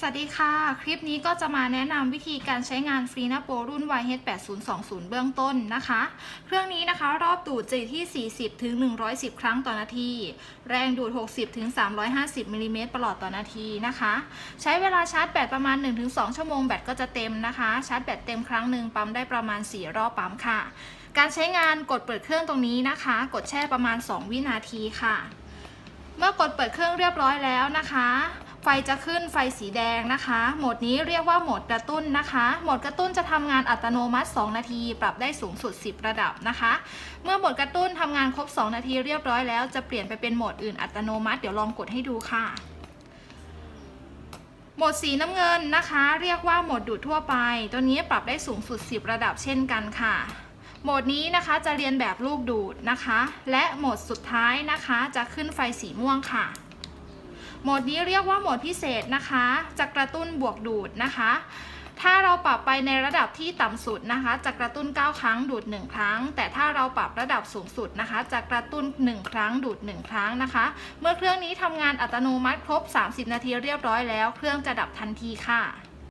สวัสดีค่ะ คลิปนี้ก็จะมาแนะนำวิธีการใช้งานฟรีนาโปรรุ่น YH8020 เบื้องต้นนะคะ เครื่องนี้นะคะรอบดูดจะอยู่ที่ 40ถึง110 ครั้งต่อนาที แรงดูด 60ถึง350มิลลิเมตรประหลอดต่อนาทีนะคะ ใช้เวลาชาร์จแบตประมาณ 1-2 ชั่วโมงแบตก็จะเต็มนะคะ ชาร์จแบตเต็มครั้งหนึ่งปั๊มได้ประมาณ 4 รอบปั๊มค่ะ การใช้งานกดเปิดเครื่องตรงนี้นะคะ กดแช่ประมาณ 2 วินาทีค่ะ เมื่อกดเปิดเครื่องเรียบร้อยแล้วนะคะ ฟจะขึ้นไฟสีแดงนะคะ โหมดนี้เรียกว่าโหมดกระตุ้นนะคะ โหมดกระตุ้นจะทำงานอัตโนมัติ 2 นาที ปรับได้สูงสุด 10 ระดับนะคะ เมื่อโหมดกระตุ้นทำงานครบ 2 นาทีเรียบร้อยแล้วจะเปลี่ยนไปเป็นโหมดอื่นอัตโนมัติเดี๋ยวลองกดให้ดูค่ะโหมดสีน้ำเงินนะคะ เรียกว่าโหมดดูดทั่วไป ตัวนี้ปรับได้สูงสุด 10 ระดับเช่นกันค่ะ โหมดนี้นะคะจะเรียนแบบลูกดูดนะคะ และโหมดสุดท้ายนะคะ จะขึ้นไฟสีม่วงค่ะ โหมดนี้เรียกว่าโหมดพิเศษนะคะ จะกระตุ้นบวกดูดนะคะ ถ้าเราปรับไปในระดับที่ต่ำสุดนะคะ จะกระตุ้น 9 ครั้งดูด 1 ครั้ง แต่ถ้าเราปรับระดับสูงสุดนะคะ จะกระตุ้น 1 ครั้งดูด 1 ครั้งนะคะ เมื่อเครื่องนี้ทำงานอัตโนมัติครบ 30 นาทีเรียบร้อยแล้ว เครื่องจะดับทันทีค่ะ